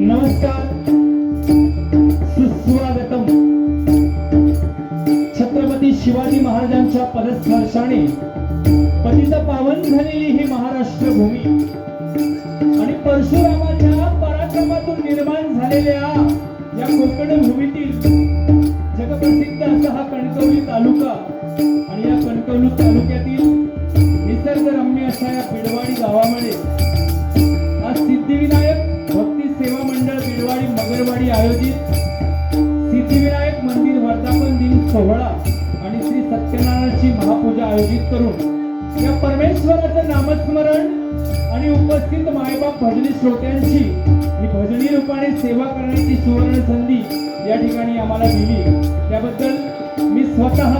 नमस्कार. सुस्वागतम. छत्रपती शिवाजी महाराजांच्या पदस्पर्शाने पतित पावन झालेली ही महाराष्ट्र भूमी आणि परशुरामाच्या पराक्रमातून निर्माण झालेल्या या कोकण भूमीतील जगप्रसिद्ध असा हा कणकवली तालुका आणि या कणकवली तालुक्यातील निसर्गरम्य अशा या पिडवाडी गावामध्ये मगरवाडी आयोजित सिद्धिविनायक मंदिर वर्धापन दिन सोहळा आणि श्री सत्यनारायणाची महापूजा आयोजित करून या परमेश्वराचं नामस्मरण आणि उपस्थित मायबाप भजनी श्रोत्यांची ही भजनी रूपाने सेवा करण्याची सुवर्ण संधी या ठिकाणी आम्हाला दिली. त्याबद्दल मी स्वतः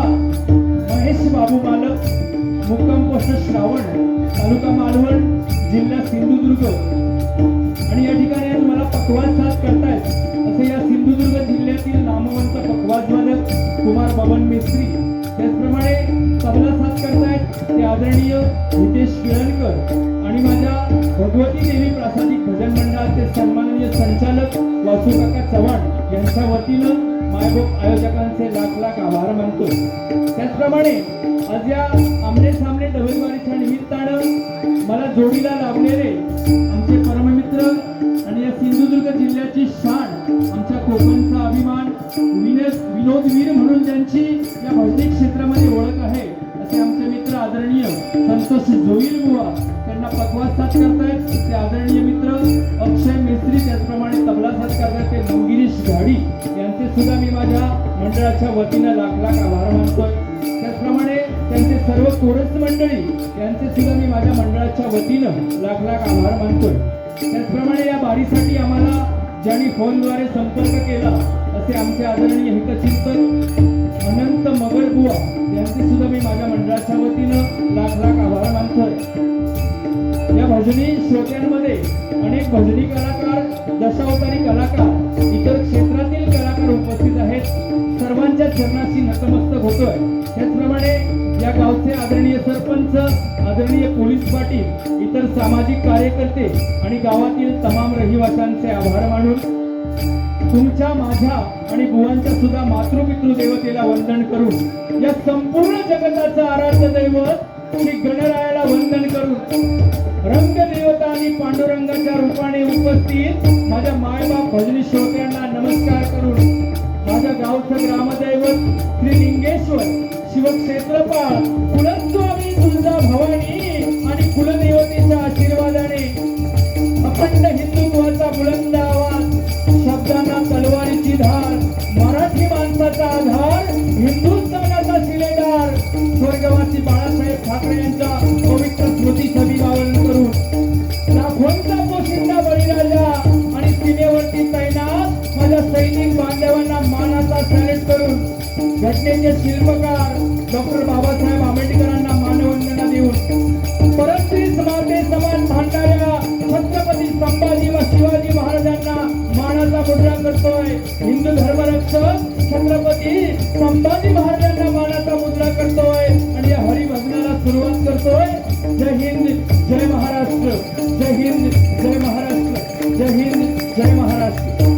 महेश बाबू मालक मुक्काम पोस्ट श्रावण तालुका मालवण जिल्हा सिंधुदुर्ग पवन मिस्त्री त्याचप्रमाणे तबला साथ करतायत ते आदरणीय हितेश किरणकर आणि माझ्या भगवती देवी प्रासादिक भजन मंडळाचे सन्माननीय संचालक वासुकाका चव्हाण यांच्या वतीनं मायबोक आयोजकांचे लाख लाख आभार मानतो त्याचप्रमाणे आज या आमने सामने डबलवारीच्या निमित्तानं मला जोडीला लाभलेले आमचे परममित्र आणि या सिंधुदुर्ग जिल्ह्याची शान आमच्या कोकणचा विनोद विनोदवीर म्हणून त्यांची या भौतिक क्षेत्रामध्ये ओळख आहे असे आमचे मित्र आदरणीय संतोष जोईल बुवा त्यांना पकवास साथ करतायत. ते आदरणीय मित्र अक्षय मिस्त्री त्याचप्रमाणे तबला साथ करतायत ते मंगिरीश घाडी यांचे सुद्धा मी माझ्या मंडळाच्या वतीनं लाख लाख आभार मानतोय. त्याचप्रमाणे त्यांचे सर्व कोरस मंडळी यांचे सुद्धा मी माझ्या मंडळाच्या वतीनं लाख लाख आभार मानतोय. त्याचप्रमाणे या बारीसाठी आम्हाला ज्यांनी फोनद्वारे संपर्क केला ते आमचे आदरणीय हितचिंतक अनंत मगरबुवा यांचे सुद्धा मी माझ्या मंडळाच्या वतीनं लाख लाख आभार मानतोय. या भजनी श्रोत्यांमध्ये अनेक भजनी कलाकार दशावतारी कलाकार इतर क्षेत्रातील कलाकार उपस्थित आहेत. सर्वांच्या चरणाशी नतमस्तक होतोय. त्याचप्रमाणे या गावचे आदरणीय सरपंच आदरणीय पोलीस पाटील इतर सामाजिक कार्यकर्ते आणि गावातील तमाम रहिवाशांचे आभार मानून तुमच्या माझ्या आणि बुवांच्या सुद्धा मातृपितृ देवतेला वंदन करून या संपूर्ण जगताचं आराध्य दैवत श्री गणरायाला वंदन करून रंगदेवता आणि पांडुरंगाच्या रूपाने उपस्थित माझ्या मायबाप भजनी श्रोत्यांना नमस्कार करून माझ्या गावचं ग्रामदैवत श्री लिंगेश्वर शिवक्षेत्रपाळ कुलस्वामी कलाला सिलेक्ट करून घटनेचे शिल्पकार डॉक्टर बाबासाहेब आंबेडकरांना मानवंदना देऊन परस्त्री समाजे समाज मांडणाऱ्या छत्रपती संभाजी व शिवाजी महाराजांना मानाचा मुद्रा करतोय. हिंदू धर्मरक्षक छत्रपती संभाजी महाराजांना मानाचा मुद्रा करतोय. आणि हरिभजनाला सुरुवात करतोय. जय हिंद.